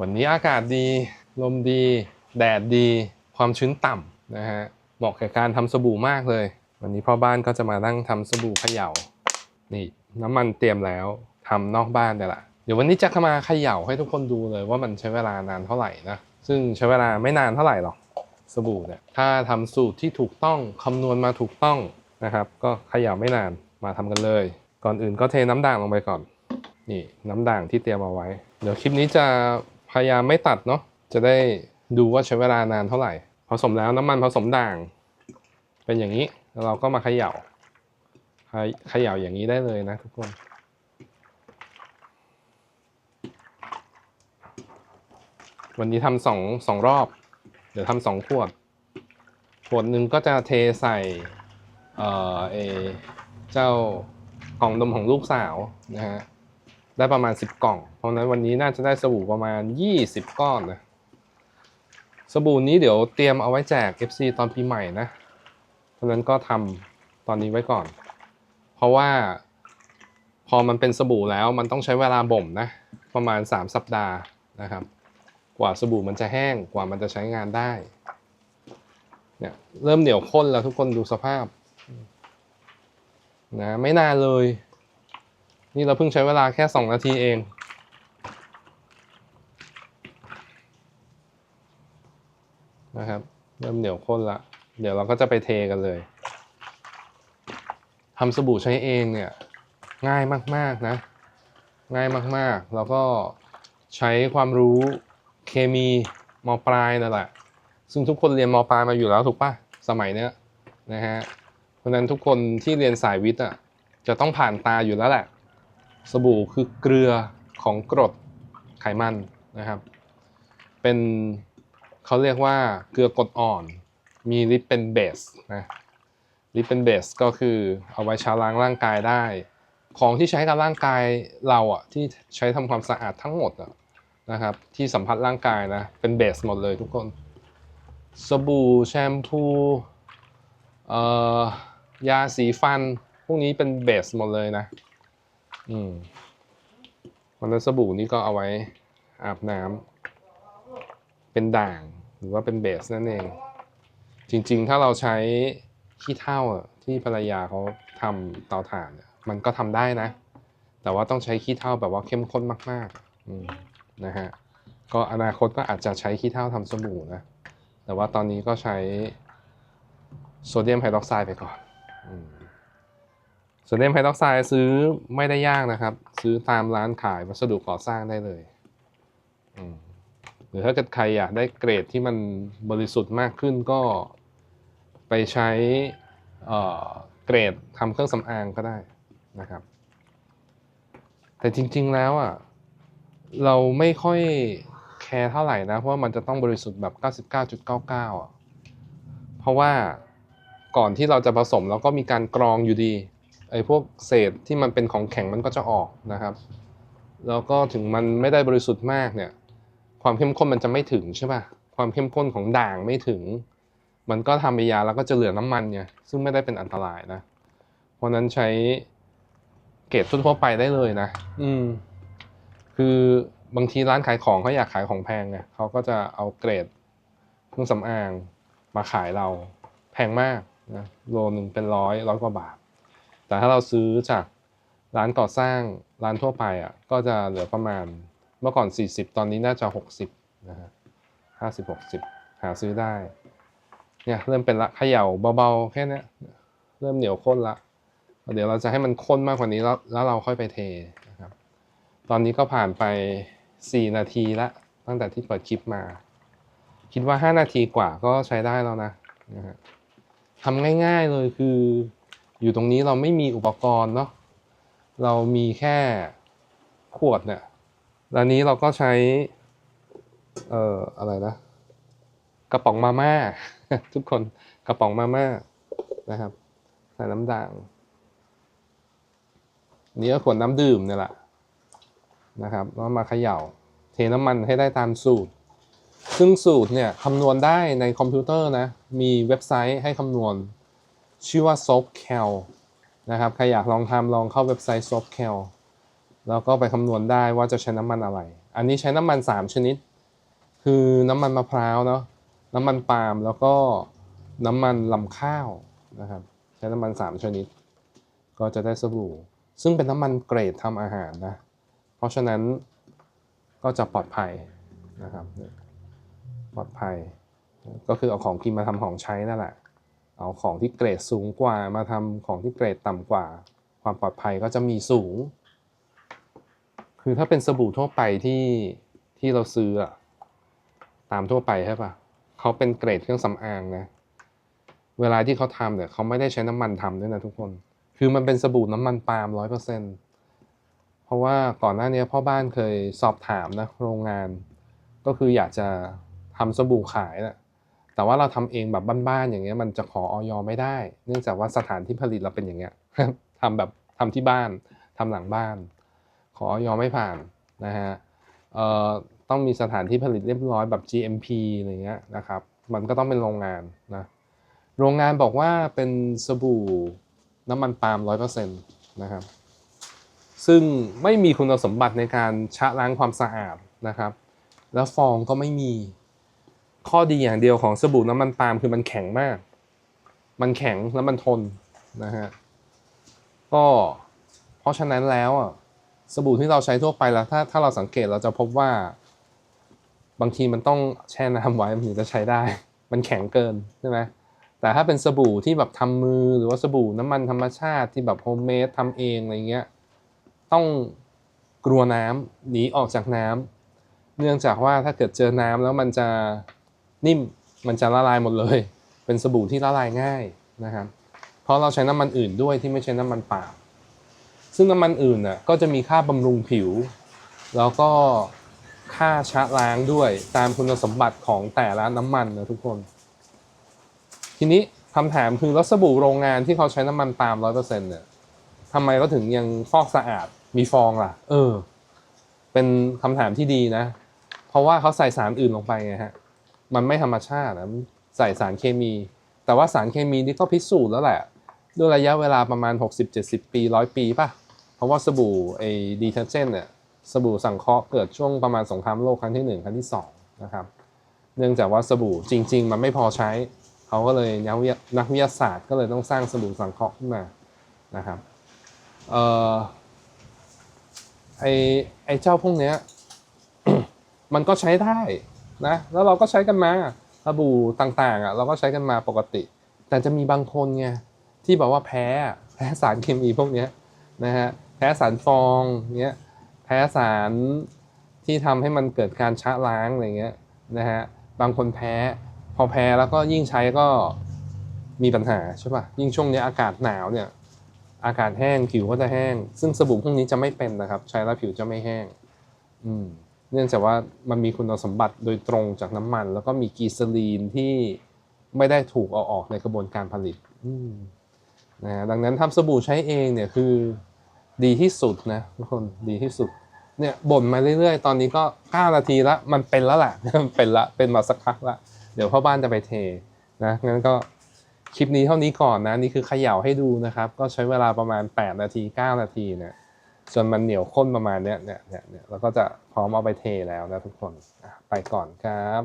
วันนี้อากาศดี ลมดี แดดดี ความชื้นต่ำนะฮะ เหมาะแก่การทำสบู่มากเลย วันนี้พ่อบ้านก็จะมานั่งทำสบู่เขย่า นี่น้ำมันเตรียมแล้วทำนอกบ้านแต่ละ เดี๋ยววันนี้จะมาเขย่าให้ทุกคนดูเลยว่ามันใช้เวลานานเท่าไหร่นะ ซึ่งใช้เวลาไม่นานเท่าไหร่หรอกสบู่เนี่ย ถ้าทำสูตรที่ถูกต้องคำนวณมาถูกต้องนะครับ ก็เขย่าไม่นานมาทำกันเลย ก่อนอื่นก็เทน้ำด่างลงไปก่อน นี่น้ำด่างที่เตรียมเอาไว้ เดี๋ยวคลิปนี้จะ พยายามไม่ตัดเนาะจะได้ดูว่าใช้เวลานานเท่าไหร่ ผสมแล้วน้ำมันผสมด่าง เป็นอย่างนี้แล้วเราก็มาเขย่าเขเขย่าอย่างนี้ได้เลยนะทุกคน วันนี้ทำสองสองรอบ เดี๋ยวทำสองขวด ขวดหนึ่งก็จะเทใส่เอ่อเอเจ้ากล่องนมของลูกสาวนะฮะ ได้ประมาณ 10 กล่อง เพราะฉะนั้นวันนี้น่าจะได้สบู่ประมาณ 20 ก้อนนะ สบู่นี้เดี๋ยวเตรียมเอาไว้แจก FC ตอนปีใหม่นะเพราะฉะนั้นก็ทำตอนนี้ไว้ก่อน เพราะว่าพอมันเป็นสบู่แล้วมันต้องใช้เวลาบ่มนะ ประมาณ 3 สัปดาห์นะครับ กว่าสบู่มันจะแห้งกว่ามันจะใช้งานได้เนี่ยเริ่มเหนียวข้นแล้วทุกคนดูสภาพนะไม่นานเลย นี่เราเพิ่งใช้เวลาแค่ 2 นาทีเอง นะครับ เริ่มเหนียวข้นละ เดี๋ยวเราก็จะไปเทกันเลยทำสบู่ใช้เองเนี่ย ง่ายมากๆนะ ง่ายมากๆ แล้วก็ใช้ความรู้เคมีมปลายนั่นแหละ ซึ่งทุกคนเรียนมปลายมาอยู่แล้วถูกปะสมัยเนี้ยนะฮะ เพราะฉะนั้นทุกคนที่เรียนสายวิทย์อะจะต้องผ่านตาอยู่แล้วแหละ สบู่คือเกลือของกรดไขมันนะครับ เป็นเขาเรียกว่าเกลือกรดอ่อน มีฤทธิ์เป็นเบสนะฤทธิ์เป็นเบสก็คือเอาไว้ชาล้างร่างกายได้ ของที่ใช้กับร่างกายเราอะที่ใช้ทำความสะอาดทั้งหมดอะนะครับที่สัมผัสร่างกายนะเป็นเบสหมดเลยทุกคน สบู่แชมพูเอ่อยาสีฟัน พวกนี้เป็นเบสหมดเลยนะ อืมวันนั้นสบู่นี่ก็เอาไว้อาบน้ำเป็นด่างหรือว่าเป็นเบสนั่นเอง จริงๆ ถ้าเราใช้ขี้เถ้าที่ภรรยาเขาทำเตาถ่านมันก็ทำได้นะ แต่ว่าต้องใช้ขี้เถ้าแบบว่าเข้มข้นมากๆนะฮะก็อนาคตก็อาจจะใช้ขี้เถ้าทำสบู่นะ แต่ว่าตอนนี้ก็ใช้โซเดียมไฮดรอกไซด์ไปก่อนอ โซเดียมไฮดรอกไซด์ซื้อไม่ได้ยากนะครับ ซื้อตามร้านขายวัสดุก่อสร้างได้เลยหรือถ้าเกิดใครอยากได้เกรดที่มันบริสุทธิ์มากขึ้นก็ไปใช้เเกรดทำเครื่องสำอางก็ได้นะครับ แต่จริง ๆแล้วอะเราไม่ค่อยแคร์เท่าไหร่นะ เพราะว่ามันจะต้องบริสุทธิ์แบบ 99.99อะเพราะว่าก่อนที่เราจะผสมเราก็มีการกรองอยู่ดี ไอ้พวกเศษที่มันเป็นของแข็งมันก็จะออกนะครับ แล้วก็ถึงมันไม่ได้บริสุทธิ์มากเนี่ย ความเข้มข้นมันจะไม่ถึงใช่ป่ะ ความเข้มข้นของด่างไม่ถึง มันก็ทำเป็นยาแล้วก็จะเหลือน้ำมันเนี่ยซึ่งไม่ได้เป็นอันตรายนะ เพราะนั้นใช้เกรดทั่วไปได้เลยนะ อืม คือบางทีร้านขายของเขาอยากขายของแพงไงเขาก็จะเอาเกรดเครื่องสำอางมาขายเราแพงมากนะโลหนึ่งเป็นร้อยร้อยกว่าบาท แต่ถ้าเราซื้อจากร้านก่อสร้างร้านทั่วไปอะก็จะเหลือประมาณเมื่อก่อน 40 ตอนนี้น่าจะ 60นะฮะห้าสิบหกสิบหาซื้อได้เนี่ยเริ่มเป็นละเขย่าเบาๆแค่นี้เริ่มเหนียวข้นละเดี๋ยวเราจะให้มันข้นมากกว่านี้แล้วแล้วเราค่อยไปเทนะครับ ตอนนี้ก็ผ่านไป 4 นาทีละตั้งแต่ที่เปิดคลิปมา คิดว่า 5 นาทีกว่าก็ใช้ได้แล้วนะนะฮะทำง่ายๆเลยคือ อยู่ตรงนี้เราไม่มีอุปกรณ์เนาะเรามีแค่ขวดเนี่ยแล้วนี้เราก็ใช้ เอ่ออะไรนะ กระป๋องมาม่า ทุกคนกระป๋องมาม่านะครับใส่น้ำด่างนี่ก็ขวดน้ำดื่มเนี่ยแหละนะครับแล้วมาเขย่า เทน้ำมันให้ได้ตามสูตร ซึ่งสูตรเนี่ยคำนวณได้ในคอมพิวเตอร์นะ มีเว็บไซต์ให้คำนวณ ชื่อว่า SoapCal นะครับ ใครอยากลองทำลองเข้าเว็บไซต์ SoapCal แล้วก็ไปคำนวณได้ว่าจะใช้น้ำมันอะไร อันนี้ใช้น้ำมัน 3 ชนิด คือน้ำมันมะพร้าวเนาะ น้ำมันปาล์ม แล้วก็น้ำมันลำข้าวนะครับ ใช้น้ำมัน 3 ชนิด ก็จะได้สบู่ ซึ่งเป็นน้ำมันเกรดทำอาหารนะ เพราะฉะนั้นก็จะปลอดภัยนะครับ ปลอดภัย ก็คือเอาของกินมาทำของใช้นั่นแหละ เอาของที่เกรดสูงกว่ามาทำของที่เกรดต่ำกว่า ความปลอดภัยก็จะมีสูง คือถ้าเป็นสบู่ทั่วไปที่ที่เราซื้ออะตามทั่วไปใช่ปะเขาเป็นเกรดเครื่องสำอางนะ เวลาที่เขาทำเนี่ยเขาไม่ได้ใช้น้ำมันทำด้วยนะทุกคน คือมันเป็นสบู่น้ำมันปาล์มร้อยเปอร์เซ็นต์เพราะว่าก่อนหน้านี้พ่อบ้านเคยสอบถามนะโรงงาน ก็คืออยากจะทำสบู่ขายนะ แต่ว่าเราทำเองแบบบ้านๆอย่างเงี้ยมันจะขอออยไม่ได้ เนื่องจากว่าสถานที่ผลิตเราเป็นอย่างเงี้ยทำแบบทำที่บ้านทำหลังบ้าน ขอออยไม่ผ่านนะฮะเอ่อต้องมีสถานที่ผลิตเรียบร้อยแบบ GMP อะไรเงี้ยนะครับ มันก็ต้องเป็นโรงงานนะโรงงานบอกว่าเป็นสบู่น้ำมันปาล์มร้อยเปอร์เซ็นต์นะครับซึ่งไม่มีคุณสมบัติในการชะล้างความสะอาดนะครับ แล้วฟองก็ไม่มี ข้อดีอย่างเดียวของสบู่น้ำมันปาล์มคือมันแข็งมาก มันแข็งแล้วมันทนนะฮะ ก็เพราะฉะนั้นแล้วอะสบู่ที่เราใช้ทั่วไปแล้วถ้าถ้าเราสังเกตเราจะพบว่า บางทีมันต้องแช่น้ำไว้มันถึงจะใช้ได้ มันแข็งเกินใช่ไหมแต่ถ้าเป็นสบู่ที่แบบทำมือหรือว่าสบู่น้ำมันธรรมชาติที่แบบโฮมเมดทำเองอะไรเงี้ยต้องกลัวน้ำหนีออกจากน้ำเนื่องจากว่าถ้าเกิดเจอน้ำแล้วมันจะ นิ่มมันจะละลายหมดเลย เป็นสบู่ที่ละลายง่ายนะครับเพราะเราใช้น้ำมันอื่นด้วยที่ไม่ใช่น้ำมันเปล่าซึ่งน้ำมันอื่นน่ะก็จะมีค่าบำรุงผิว แล้วก็ค่าชะล้างด้วยตามคุณสมบัติของแต่ละน้ำมันนะทุกคน ทีนี้คำถามคือแล้วสบู่โรงงานที่เขาใช้น้ำมันปาล์มร้อยเปอร์เซ็นต์เนี่ยทำไมเขาถึงยังฟอกสะอาดมีฟองล่ะ เออ เป็นคำถามที่ดีนะ เพราะว่าเขาใส่สารอื่นลงไปไงฮะ มันไม่ธรรมชาตินะใส่สารเคมี แต่ว่าสารเคมีนี่ก็พิสูจน์แล้วแหละ ด้วยระยะเวลาประมาณ 60-70 ปี100ปีป่ะ เพราะว่าสบู่ไอ้ดีเทอร์เจนเนี่ยสบู่สังเคราะห์เกิดช่วงประมาณสงครามโลกครั้งที่ 1 ครั้งที่ 2 นะครับ เนื่องจากว่าสบู่จริง ๆ มันไม่พอใช้ เขาก็เลยนักวิทยานักวิทยาศาสตร์ก็เลยต้องสร้างสบู่สังเคราะห์ขึ้นมานะครับเออไอไอเจ้าพวกเนี้ยมันก็ใช้ได้ นะแล้วเราก็ใช้กันมาสบู่ต่างๆอะเราก็ใช้กันมาปกติ แต่จะมีบางคนไงที่บอกว่าแพ้แพ้สารเคมีพวกนี้นะฮะแพ้สารฟองเนี้ยแพ้สารที่ทำให้มันเกิดการชะล้างอะไรเงี้ยนะฮะบางคนแพ้พอแพ้แล้วก็ยิ่งใช้ก็มีปัญหาใช่ป่ะยิ่งช่วงนี้อากาศหนาวเนี่ยอากาศแห้งผิวก็จะแห้ง ซึ่งสบู่พวกนี้จะไม่เป็นนะครับ ใช้แล้วผิวจะไม่แห้ง อืม เนื่องจากว่ามันมีคุณสมบัติโดยตรงจากน้ำมัน แล้วก็มีกีซาลีนที่ไม่ได้ถูกเอาออกในกระบวนการผลิตนะดังนั้นทำสบู่ใช้เองเนี่ยคือดีที่สุดนะทุกคนดีที่สุดเนี่ยบ่นมาเรื่อยๆ ตอนนี้ก็ 9 นาทีละมันเป็นแล้วแหละเป็นละเป็นมาสักพักละเดี๋ยวพ่อบ้านจะไปเทนะงั้นก็คลิปนี้เท่านี้ก่อนนะนี่คือเขย่าให้ดูนะครับ ก็ใช้เวลาประมาณ 8 นาที 9 นาทีเนี่ย จนมันเหนียวข้นประมาณเนี้ยเนี่ยเนี่ยเนี่ยแล้วก็จะพร้อมเอาไปเทแล้วนะทุกคนไปก่อนครับ